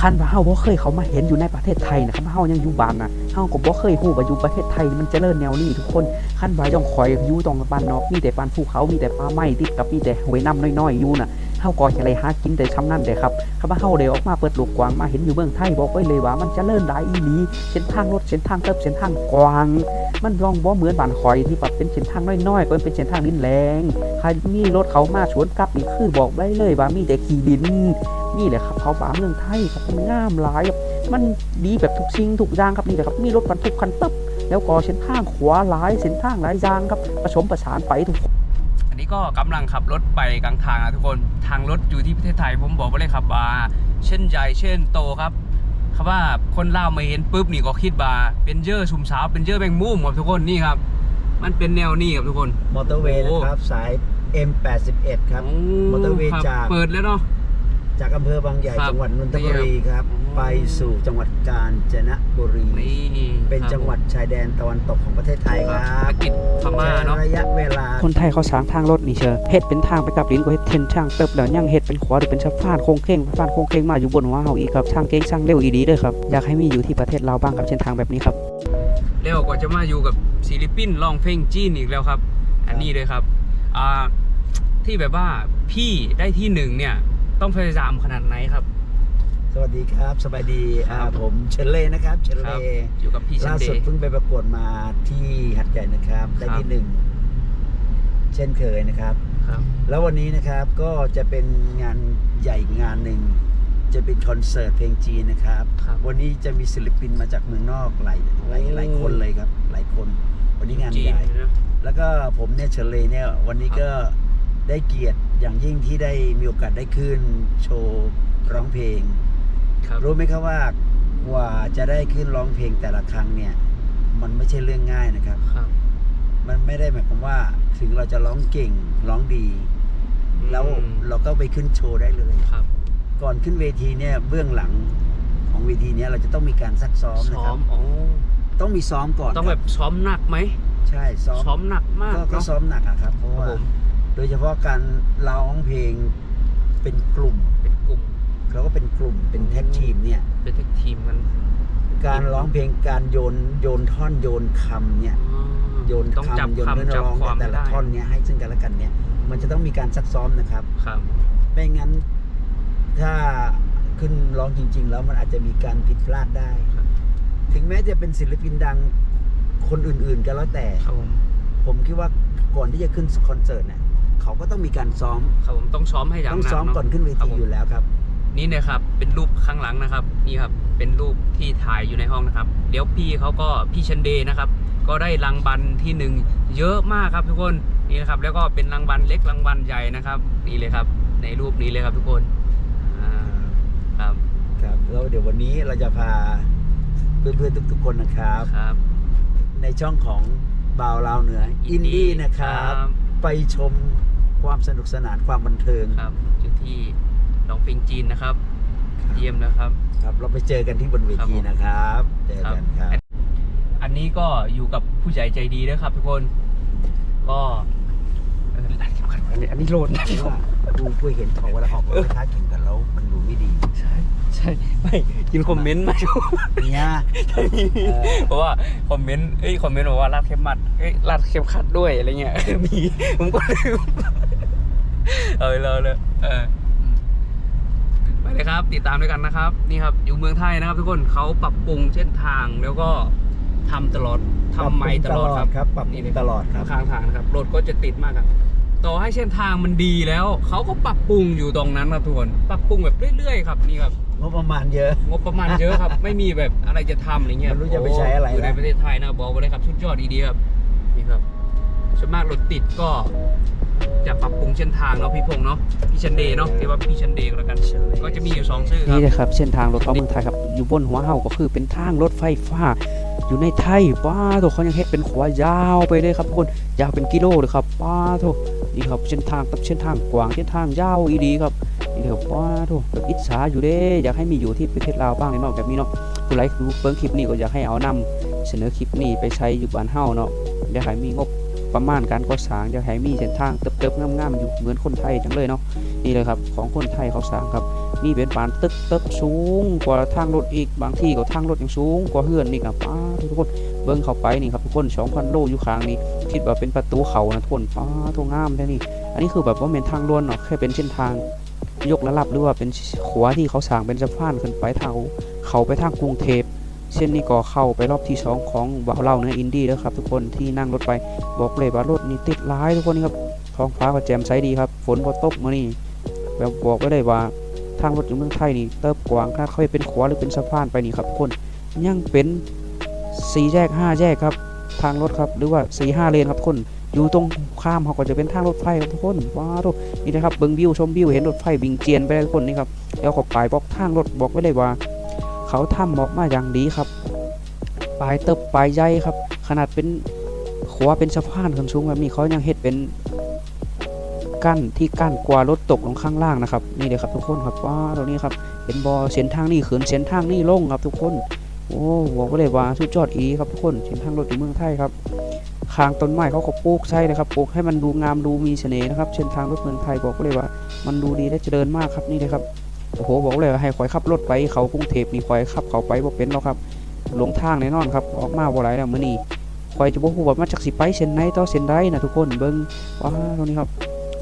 คันว่าเฮาบ่เคยเขามาเห็นอยู่ในประเทศไทยนะครับเฮายังอยู่บ้านนะเฮาก็บ่เคยฮู้ว่าอยู่ประเทศไทยมันเจริญแนวนี้ทุกคนคันว่าย่องคอยอยู่ตรงบ้านนอกมีแต่ปานภูเขา มีแต่ป่าไม้ติดกับมีแต่ห้วยน้ำน้อยๆอยู่น่ะเฮาก็จะเลยหากินแต่ชำนั่นเด้ครับคำว่าเฮาได้ออกมาเปิดโลกกว้างมาเห็นอยู่เมืองไทยบอกไว้เลยว่ามันเจริญหลายอีหลีเส้นทางรถเส้นทางเติบเส้นทางกว้าง มันลองบ่เหมือนบ้านคอยที่แบบเป็นเส้นทางน้อยๆเปิ้นเป็นเส้นทางดินแรงใครมีรถเขามาสวนกลับนี่คือบอกได้เลยว่ามีแต่ขี่ดิน นี่แหละครับเขาป่าเมืองไทยครับมันงามหลายครับมันดีแบบทุกสิ่งทุกอย่างครับนี่แหละครับมีรถบรรทุกคันตับแล้วก็เส้นทางขวาหลายเส้นทางหลายอย่างครับผสมประสานไปทุกอันนี้ก็กำลังขับรถไปกลางทางนะทุกคนทางรถอยู่ที่ประเทศไทย ผมบอกไว้เลยครับว่าเช่นใหญ่เช่นโตครับคำว่าคนเล่าวมาเห็นปุ๊บนี่ก็คิดว่าเป็นเยอะชุมสาวเป็นเยอะแมงมุมครับทุกคนนี่ครับมันเป็นแนวนี้ครับทุกคนมอเตอร์เวย์นะครับสาย M81 ครับโอ้มอเตอร์เวย์ครับจากเปิดแล้วเนาะ จากอำเภอบางใหญ่ครับจังหวัดนนทบุรีครับ โอ้ ไปสู่จังหวัดกาญจนบุรี นี่เป็นครับจังหวัดชายแดนตะวันตกของประเทศไทยคครัรับบธุรกิจพม่าใช้เนาะ ระยะเวลา คนไทยเขาสร้างทางรถนี่เชอเฮ็ดเป็นทางไปกับลิ้นก็เฮ็ดเส้นทางเติบแล้วยังเฮ็ดเป็นขวาหรือเป็นสะพานโค้งเคงสะพานโค้งเคงมาอยู่บนหัวเฮาอีกครับช่างเก่งช่างเร็วอีดีเด้อครับอยากให้มีอยู่ที่ประเทศลาวบ้างครับเส้นทางแบบนี้ครับ เร็วกว่าจะมาอยู่กับศิลปินร้องเพลงจีนอีกแล้วครับ อันนี้เลยครับอ่าที่แบบว่าพี่ได้ที่หนึ่งเนี่ย ต้องพยายามขนาดไหนครับ สวัสดีครับ สบายดีครับอ่าผมเชลเล่นะครับ เชลครัเล่บอยู่กับพี่ชัล่านเดสุดย์เพิ่งไปประกวดมาที่หัดใหญ่นะครับ ได้ครับที่หนึ่งเช่นเคยนะครับ ครับ แล้ววันนี้นะครับก็จะเป็นงานใหญ่งานหนึ่งจะเป็นคอนเสิร์ตเพลงจีนนะครับครับวันนี้จะมีศิลปินมาจากเมืองนอกหลายหลายโอ้หลายคนเลยครับ หลายคน วันนี้งานจีใหญ่นะแล้วก็ผมเนี่ยเฉลยเนี่ยวันนี้ก็ได้เกียรติ อย่างยิ่งที่ได้มีโอกาสได้ขึ้นโชว์ร้องเพลงครับรู้ไหมครับว่ากว่าจะได้ขึ้นร้องเพลงแต่ละครั้งเนี่ย มันไม่ใช่เรื่องง่ายนะครับ ครับ มันไม่ได้หมายความว่าถึงเราจะร้องเก่งร้องดี แล้วอืม เราก็ไปขึ้นโชว์ได้เลย ครับ ก่อนขึ้นเวทีเนี่ยเบื้องหลังของเวทีเนี่ยเราจะต้องมีการซักซ้อมนะซ้อครับมอ๋อต้องมีซ้อมก่อนต้องคแบรับบซ้อมหนักไหม ใช่ซ้อมซ้อมหนักมากก็ก็เนาะซ้อมหนักอะครับเพราะครับว่าผม โดยเฉพาะการร้องเพลงเป็นกลุ่มเป็นกลุ่ม เราก็เป็นกลุ่มเป็นแท็กทีมเนี่ยเป็นแท็กทีมกัน การร้องเพลงการโยนโยนท่อนโยนคำเนี่ยอ๋อโยนต้องจับคำโยนเนื้อคำจับร้องความแต่ละได้ท่อนเนี่ยให้ซึ่งกันและกันเนี่ย มันจะต้องมีการซักซ้อมนะครับครับไม่งั้นถ้าขึ้นร้องจริง ๆ แล้วมันอาจจะมีการผิดพลาดได้ครับถึงแม้จะเป็นศิลปินดังคนอื่นๆก็แล้วแต่ครับผมผมคิดว่าก่อนที่จะขึ้นคอนเสิร์ตเนี่ย เขาก็ต้องมีการซ้อมครับผมต้องซ้อมให้อย่างต้องหนักซ้อมเนาะก่อนขึ้นเวครับทีผม อยู่แล้วครับ นี่นะครับเป็นรูปข้างหลังนะครับนี่ครับเป็นรูปที่ถ่ายอยู่ในห้องนะครับเดี๋ยวพี่เขาก็พี่ชันเดย์นะครับ ก็ได้รางวัลที่หนึ่งเยอะมากครับทุกคนนี่นะครับแล้วก็เป็นรางวัลเล็กรางวัลใหญ่นะครับนี่เลยครับ ในรูปนี้เลยครับทุกคนอ่าครับครับแล้วเดี๋ยววันนี้เราจะพาเพื่อนๆทุก ๆ คนนะครับ ครับ ในช่องของบ่าวลาวเหนืออินดี้นะครับ ไปชม ความสนุกสนานความบันเทิงครับอยู่ที่ร้องเพลงจีนนะครับ เยี่ยมนะครับครับ เราไปเจอกันที่บนเวทีนะครับเจอกันครับ อันนี้ก็อยู่กับผู้ใหญ่ใจดีด้วยครับ ทุกคนก็เอ่ออันนี้อันนี้โลดนะเพราะว่ากูกูเห็นเขาเวลาออกรถค้ากินกันแล้วมันดูไม่ดีใช่ใช่ไม่ยินคอมเมนต์มาอยู่เนี่ยอเพราะว่าคอมเมนต์เอ้ยคอมเมนต์บอกว่ารัดเข็มมัดเอ้ยรัดเข็มขัดด้วยอะไรเงี้ยมีผมก็ลืม เออเลยเลยเออไปเลยครับ ติดตามด้วยกันนะครับ นี่ครับ อยู่เมืองไทยนะครับ ทุกคนเขาปรับปรุงเส้นทางแล้วก็ทำตลอดทำใหม่ตลอดครับครับปรับปรุนี่งเลยตลอดครับข้างทางนะครับรถก็จะติดมากครับต่อให้เส้นทางมันดีแล้วเขาก็ปรับปรุงอยู่ตรงนั้นครับทุกคนปรับปรุงแบบเรื่อยๆครับนี่ครับงบประมาณเยอะงบประมาณเยอะครับ ไม่มีแบบอะไรจะทำอะไรเงี้ยไม่รู้จะไปใช้อะไรโอยู่ในแล้วประเทศไทยนะบอกไว้เลยครับชุดยอดดีๆครับนี่ครับส่วนมากรถติดก็ จะปรับปรุงเส้นทางเนาะพี่พงษ์เนาะพี่ชันเดย์เนาะเรียกว่าพี่ชันเดย์ก็แล้วกันก็จะมีอยู่สองชื่อครันี่นะครับเส้นทางรถเข้าเมืองไทยครับอยู่บนหัวเฮาก็คือเป็นทางรถไฟฟ้า อยู่ในไทยป้าโถเขายังเฮ็ดเป็นขวายาวไปเลยครับทุกคนยาวเป็นกิโลเลยครับป้าโถนี่ครับเส้นทางกับเส้นทางกว้างเส้นทางยาวอีดีครับนี่ครับป้าโถแบบอิจฉาอยู่เด้อยากให้มีอยู่ที่ประเทศลาวบ้างเลยเนาะแบบนี้เนาะผู้ไลค์ดูเบิ่งคลิปนี้ก็อยากให้เอานำเสนอคลิปนี้ไปใช้อยู่บ้านเฮาเนาะอยากให้มีงบ ประมาณการก่อสร้างอยากให้มีเส้นทางเติบๆงามๆอยู่เหมือนคนไทยจังเลยเนาะนี่เลยครับของคนไทยเขาสร้างครับนี่เป็นปานตึกตึกสูงกว่าทางรถอีกบางที่ก็ทางรถยังสูงกว่าเฮือนนี่ครับป้าทุกคนเบิ่งเข้าไปนี่ครับทุกคน2,000โลอยู่ข้างนี่คิดว่าเป็นประตูเขานะทุกคนป้าทุกงามแท้นี่อันนี้คือแบบว่าเป็นทางด่วนเนาะแค่เป็นเส้นทางยกระลับหรือว่าเป็นขวาที่เขาสร้างเป็นสะพานขึ้นไปทางเขาไปทางกรุงเทพ เส้นนี้ก็เข้าไปรอบที่สองของบ่าวเล่าเนื้ออินดี้แล้วครับทุกคนที่นั่งรถไปบอกเลยว่ารถนี่ติดร้ายทุกคนนี่ครับท้องฟ้าก็แจ่มใสดีครับฝนพอตกมานี่แบบบอกไว้เลยว่าทางรถอยู่เมืองไทยนี่เติบกว้างถ้าเขาไปเป็นขวาหรือเป็นสะพานไปนี่ครับทุกคนยังเป็นสี่แยกห้าแยกครับ ทางรถครับหรือว่าสี่ห้าเลนครับทุกคนอยู่ตรงข้ามเขาก็จะเป็นทางรถไฟครับทุกคนว้าวทุกนี่นะครับเบิ้งวิวชมวิวเห็นรถไฟวิ่งเจียนไปแล้วทุกคนนี่ครับแล้วก็ปลายบอกทางรถบอกไว้เลยว่า เขาทำออกมาอย่างดีครับปลายเติบปลายใหญ่ครับ ขนาดเป็นขวาเป็นสะพานขึ้นสูงแบบนี้เขายังเฮ็ดเป็นกั้นที่กั้นกลัวรถตกลงข้างล่างนะครับนี่เลยครับทุกคนครับว้าตรงนี้ครับเป็นบอเส้นทางนี่ขึ้นเส้นทางนี่ลงครับทุกคนโอ้บอกเลยว่าสุดยอดอีครับทุกคนเส้นทางรถอยู่เมืองไทยครับคางต้นไม้เขาก็ปลูกใช่นะครับปลูกให้มันดูงามดูมีเสน่ห์นะครับเส้นทางรถเมืองไทยบอกเลยว่า มันดูดีและเจริญมากครับนี่เลยครับ โอ้โหบอกเลยว่าให้คอยขับรถไปเขากรุงเทพนี่คอยขับเขาไปบ่เป็นหรอกครับหลงทางแน่นอนครับออกมาบ่ไหลแล้วมื้อนี้คอยจะบ่ฮู้ว่ามาจากสิไปเส้นไหนต่อเส้นใดนะทุกคนเบิ่งว้าวตรงนี้ครับ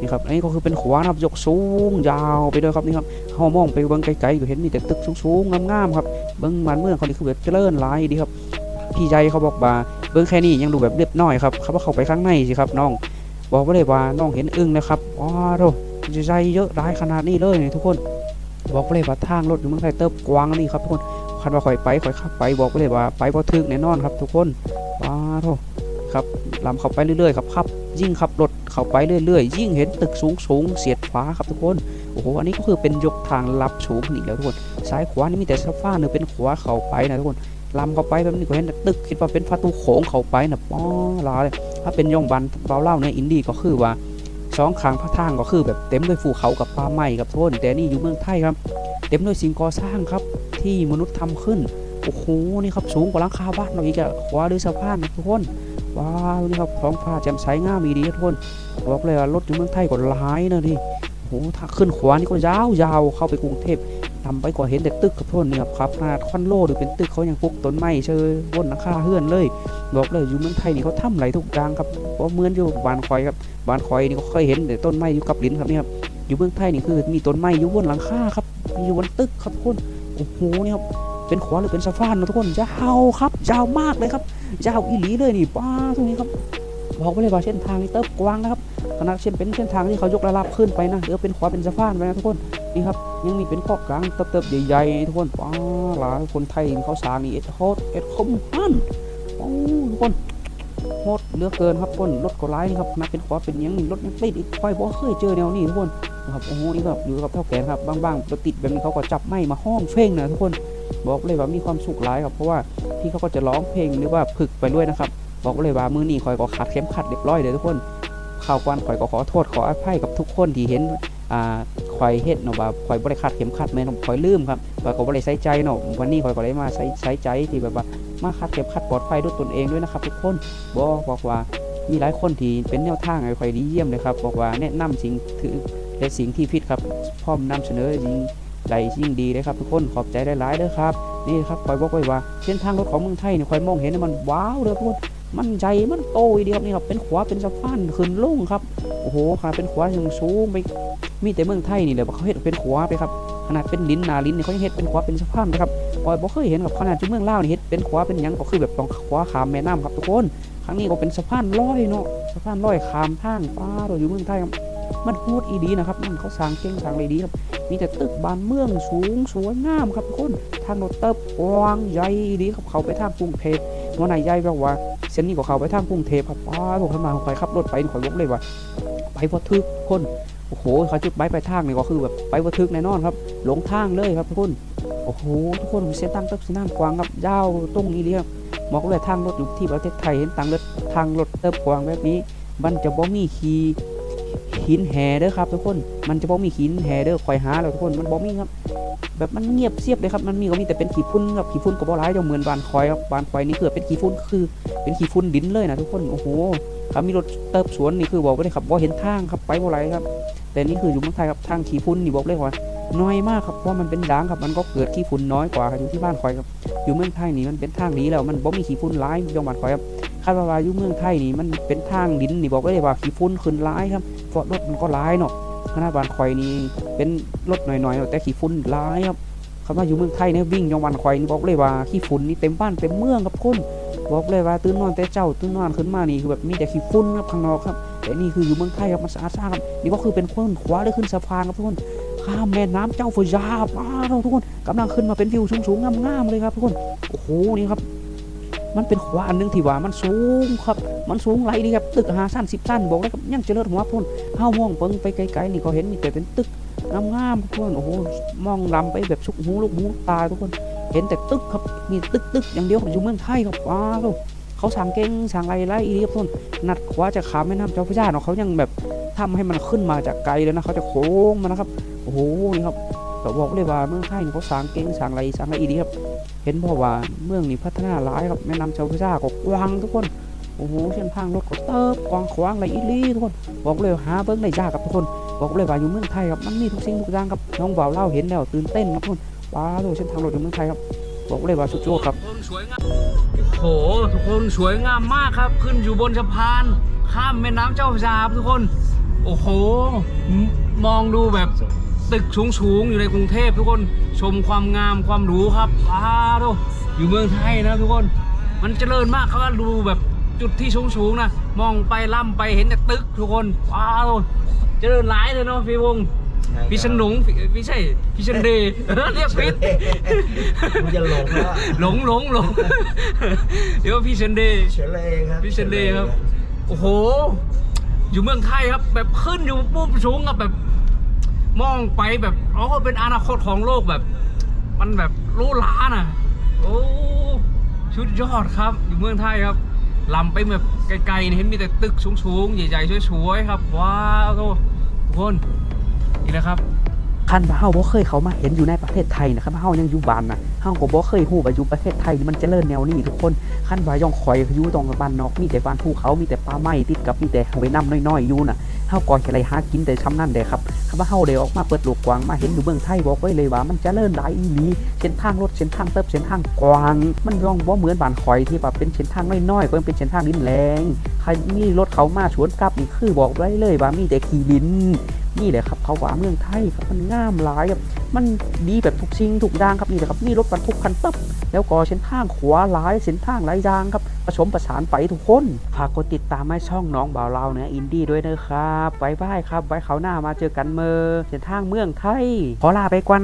นี่ครับอันนี้ก็คือเป็นขวานะครับยกสูงยาวไปเลยครับนี่ครับเฮามองไปเบิ่งไกลๆก็เห็นมีแต่ตึกสูงๆงามๆครับเบิ่งบ้านเมืองเขานี่คือแบบเจริญหลายดีครับพี่ใจเขาบอกว่าเบื้งแค่นี้ยังดูแบบเรียบน้อยครับเขาว่าเขาไปข้างในสิครับน้อง บอกไว้เลยว่าน้องเห็นอึ้งนะครับว้าวโธ่ใจเยอะร้ายขนาดนี้เลยนี่ทุกคน บอกไว้เลยว่าทางรถอยู่เมืองไทยเติบกว้างนี่ครับทุกคนคันว่าข่อยไปข่อยขับไปบอกไว้เลยว่าไปบ่ถึกแน่นอนครับ ทุกคนว้าวโธ่ครับลำเข้าไปเรื่อยๆครับขับ ยิ่งขับรถเข้าไปเรื่อยๆ ยิ่งเห็นตึกสูงสูงๆเสียดฟ้าครับทุกคนโอ้โหอันนี้ก็คือเป็นยกทางลับสูงอีกแล้วทุกคนซ้ายขวานี่มีแต่สะพานหรือเป็นขวาเข้าไปนะทุกคนลำเข้าไปแบบนี้ก็เห็นต่ตึกคิดว่าเป็นประตูโขงเข้าไปนะป้อลาเลยถ้าเป็นย่องบันเบาเล่าในอินดี้ก็คือว่า สองข้างพระทางก็คือแบบเต็มด้วยภูเขากับป่าไม้ครับทุกคนแต่นี่อยู่เมืองไทยครับ เต็มด้วยสิ่งก่อสร้างครับ ที่มนุษย์ทำขึ้นโอ้โหนี่ครับสูงกว่าหลังคาบ้านเราอีกอะขวาด้วยสะพานนะทุกคนว้าวนี่ครับท้องฟ้าแจ่มใสง่ามีดีทุกคนบอกเลยว่ารถอยู่เมืองไทยก็หลายนะดิโอ้โหถ้าขึ้นขวานี่ก็ยาวๆเข้าไปกรุงเทพ ทำไปกว่าเห็นแต่ตึกกับทนเนี่ครับครับขนาดคอนโลหรือเป็นตึกเขายังปลูกต้นไม้เชยบนหลังคาเฮือนเลย บอกเลยอยู่เมืองไทยนี่เขาทำไรทุกอย่างครับเพราะเหมือนอยู่บ้านคอยครับบ้านคอยนี่ก็เคยเห็นแต่ต้นไม้อยู่กับลิ้นครับนี่ครับอยู่เมืองไทยนี่คือมีต้นไม้อยู่บนหลังคาครับมีอยู่บนตึกครับทุกคนโอ้โหนี่ยครับเป็นขวาหรือเป็นสะพานนะทุกคนยาวครับยาวมากเลยครับยาวอีหลีเลยนี่ป้าตรงนี้ครับบอกไว้เลยว่าเส้นทางนี่เติบกว้างนะครับขนาดเช่นเป็นเส้นทางที่เขายกระลับขึ้นไปนะหรือเป็นขวาเป็นสะพานไปนะทุกคน นี่ครับยังมีเป็นข้อกลางเติบๆใหญ่ๆทุกคนว้าหลายคนไทยเขาสร้างนี่เอ็ดโคตรเอ็ดคมฮันโอ้ทุกคนโคตรเลือกเกินครับทุกคนรถก็ร้ายนี่ครับนะเป็นขวาเป็นยังนี่รถยังติดอีกไฟบ่เคยเจอแนวนี้ทุกคนนะครับโอ้โหนี่ครับอยู่กับเท่าแขนครับบางๆรถติดแบบนี้เขาก็จับไม้มาห้องเฟ้งนะทุกคนบอกเลยว่ามีความสุขหลายครับเพราะว่าพี่เขาก็จะร้องเพลงหรือว่าฝึกไปด้วยนะครับบอกเลยว่ามือนี้คอยก็ขัดเข้มขัดเรียบร้อยเลยทุกคนข่าวกวนคอยก็ขอโทษขออภัยกับทุกคนที่เห็นอ่า ข่อยเฮ็ดเนาะว่าข่อยบ่ได้คาดเข็มขัดแม่นข่อยลืมครับว่าก็บ่ได้ใส่ใจเนาะวันนี้ข่อยก็เลยมาใส่ใส่ใจที่แบบว่ามาคาดเข็มขัดปลอดภัยด้วยตนเองด้วยนะครับทุกคนบ่บอกว่ามีหลายคนที่เป็นแนวทางให้ข่อยดีเยี่ยมเลยครับบอกว่าแนะนำสิ่งถือและสิ่งที่ผิดครับพร้อมนำเสนอยิ่งใดยิ่งดีเลยครับทุกคนขอบใจหลายๆเด้อครับนี่ครับข่อยบอกไว้ว่าเส้นทางรถของเมืองไทยเนี่ยข่อยมองเห็นมันว้าวเลยทุกคนมันใหญ่มันโตอีเดียวนี่ครับเป็นขวาเป็นสะพานขึ้นลงครับโอ้โหขนาดเป็นขวายังสูงไป มีแต่เมืองไทยนี่แหละเขาเฮ็ดเป็นขวาไปครับขนาดเป็นลิ้นนาลิ้นเนี่ยเขายังเฮ็ดเป็นขวาเป็นสะพานนะครับปอยบ่เคยเห็นกับขนาดที่เมืองลาวนี่เฮ็ดเป็นขวาเป็นยังก็คือแบบต้องขวาขามแม่น้ำครับทุกคนครั้งนี้ก็เป็นสะพานลอยเนาะสะพานลอยขามทางป้าเราอยู่เมืองไทยครับมันโหดอีดีนะครับมันเขาสร้างเก่งสร้างเลยดีครับมีแต่ตึกบ้านเมืองสูงสวยงามครับทุกคนทางรถเติบกว้างใหญ่ดีครับเขาไปทางกรุงเทพวันไหนใหญ่แบบว่าเส้นนี้ก็เขาไปทางกรุงเทพครับป้าผมทำมาผมไปขับรถไปขอยบอกเลยว่าไปพอทึกคน โอ้โหเขาจุดไปไปทางนี่ก็คือแบบไปวัทึกแน่นอนครับหลงทางเลยครับทุกคนโอ้โหทุกคนเส้นตั้งตึกเส้นทางกวางครับยาวตรงนี้เลยครับมองเลยทางรถอยู่ที่ประเทศไทยเห็นทางรถทางรถเติบกวางแบบนี้ มันจะบ่มีขี่ หินแห่เด้อครับทุกคน มันจะบ่มีหินแห่เด้อคอยหาแล้วทุกคน มันบ่มีครับ แบบมันเงียบเสียบเลยครับ มันมีก็มีแต่เป็นขี้ฝุ่นครับ ขี้ฝุ่นก็บ่ร้ายจะเหมือนบานคอยครับบานคอยนี่คือเป็นขี้ฝุ่นคือ เป็นขี้ฝุ่นดินเลยนะทุกคน โอ้โหครับมีรถเติบสวนนี่คือบอกว่าได้ขับว่าเห็นทางครับไปบ่ไรครับ แต่นี่คืออยู่เมืองไทยครับทางขี่พุ่นนี่บอกเลยว่าน้อยมากครับเพราะมันเป็นด่างครับมันก็เกิดขี้ฝุ่นน้อยกว่าครับอยู่ที่บ้านคอยครับ อยู่เมืองไทยนี่มันเป็นทางดีแล้วมันบ่มีขี้ฝุ่นร้ายจังหวัดคอยครับ คาดว่าวายู่เมืองไทยนี่มันเป็นทางดินนี่บอกเลยว่าขี้ฝุ่นขึ้นร้ายครับเพราะรถมันก็ร้ายเนาะขนาดบานคอยนี่เป็นรถหน่อยๆแต่ขี้ฝุ่นร้ายครับคำว่าอยู่เมืองไทยเนี่ยวิ่งจังหวัดคอยนี่บอกเลยว่าขี้ฝุ่นนี่เต็มบ้านเต็มเมืองครับคนบอกเลยว่าตื่นนอนแต่เจ้าตื่นนอนขึ้นมานี่คือแบบมีแต่ขี้ฝุ่นครับข้างนอกครับแต่นี่คืออยู่เมืองไทยครับมันสะอาดสะอาดครับนี่ก็คือเป็นคนขวาได้ขึ้นสะพานครับทุกคนข้ามแม่น้ำเจ้าพระยาป้าเราทุกคนกำลังขึ้นมาเป็นวิวสูงๆงามๆเลยครับทุกคนโอ้โหนี่ครับ มันเป็นขวาอันหนึงที่ว่ามันสูงครับ มันสูงไหลนี่ครับตึกหาสั้นสิบสั้นบอกเลยครับยังเจริญหัวพ่นห้ามองเปิงไปไกลๆนี่ก็เห็นมีแต่เป็นตึกงามๆทุกคนโอ้โหมองลำไปแบบสุกหูลูกหูตาทุกคน เห็นแต่ตึกครับมีตึกตึกอย่างเดียวครับอยู่เมืองไทยครับว้าวเขาสั่งเก่งสั่งไรไรอีครับทุกคนนัดขวาจากขามแม่น้ำเจ้าพระยาเนาะเขายังแบบทำให้มันขึ้นมาจากไกลเลยนะเขาจะโค้งมานะครับโอ้โหนี่ครับ ก็บอกเลยว่าเมืองไทยนี่เขาสร้างเก่งสร้างไรสร้างไรอีดีครับ เห็นบอกว่าเมืองนี้พัฒนาหลายครับแม่น้ำเจ้าพระยาก็กว้างทุกคนโอ้โหเส้นทางรถก็เติบกว้างขวางไรอีลีทุกคนบอกเลยหาเบิ้งได้ยากครับทุกคนบอกเลยว่าอยู่เมืองไทยครับมันมีทุกสิ่งทุกอย่างครับน้องบ่าวเล่าเห็นแล้วตื่นเต้นครับทุกคนว้าวเส้นทางรถอยู่เมืองไทยครับบอกเลยว่าสุดยอดครับทุกคนสวยงามโหทุกคนสวยงามมากครับ ขึ้นอยู่บนสะพาน ข้ามแม่น้ำเจ้าพระยาครับทุกคน โอ้โห มองดูแบบ ตึกสูงๆ อยู่ในกรุงเทพทุกคนชมความงามความหรูครับว้าวดูอยู่เมืองไทยนะทุกคน มันเจริญมากเขาก็ดูแบบจุดที่สูงๆนะมองไปล่ำไปเห็นแต่ตึกทุกคนว้าวเจริญหลายเลยเนาะพี่วงศ์พี่ชนหลงพี่พี่ใช่พี่ชันเดย์เรียกผิดมันจะหลงแล้วหลงหลงหลงเดี๋ยวพี่เชนเดย์เฉลยครับพี่เชนเดย์ครับโอ้โห อยู่เมืองไทยครับ แบบขึ้นอยู่ปุ๊บสูงครับแบบ มองไปแบบอ๋อเป็นอนาคตของโลกแบบ มันแบบรู้ล้าน่ะโอ้ชุดยอดครับ อยู่เมืองไทยครับลำไปแบบไกลๆเห็นมีแต่ตึกสูงๆ ใหญ่ๆสวยๆครับว้าวทุกคนนี่นะครับคันว่าเฮาบ่เคยเขามาเห็นอยู่ในประเทศไทยนะครับเฮายังอยู่บ้านนะเฮาก็บ่เคยฮู้ว่าอยู่ประเทศไทยมันเจริญแนวนี้ทุกคนคันว่ายองคอยอยู่ตรงบ้านนอกมีแต่บ้านภูเขามีแต่ป่าไม้ติดกับมีแต่ห้วยน้ำน้อยๆอยู่น่ะ เฮาก็แค่ไรหากินแต่ช้ำนั่นเด้ครับคำว่าเฮาเด้ออกมาเปิดโลกกว้างมาเห็นอยู่เมืองไทยบอกไว้เลยว่ามันเจริญหลายอีหลีเส้นทางรถเส้นทางเติบเส้นทางกว้าง มันย่องบ่เหมือนบ้านคอยที่แบบเป็นเส้นทางน้อยๆเพิ่นเป็นเส้นทางดินแรงใครมีรถเขามาชวนกลับนี่คือบอกไว้เลยว่ามีแต่ขี่ดิน นี่แหละครับเขาว่าเมืองไทยครับมันงามหลายครับมันดีแบบทุกสิ่งทุกด่างครับนี่แหละครับนี่รถบรรทุกคันตับแล้วก็เส้นทางขวาหลายเส้นทางหลายยางครับผสมประสานไปทุกคนฝากกดติดตามให้ช่องน้องบ่าวเราเนี่ยอินดี้ด้วยนะครับไว้บายครับไว้เขาหน้ามาเจอกันเมอเส้นทางเมืองไทยขอลาไปกัน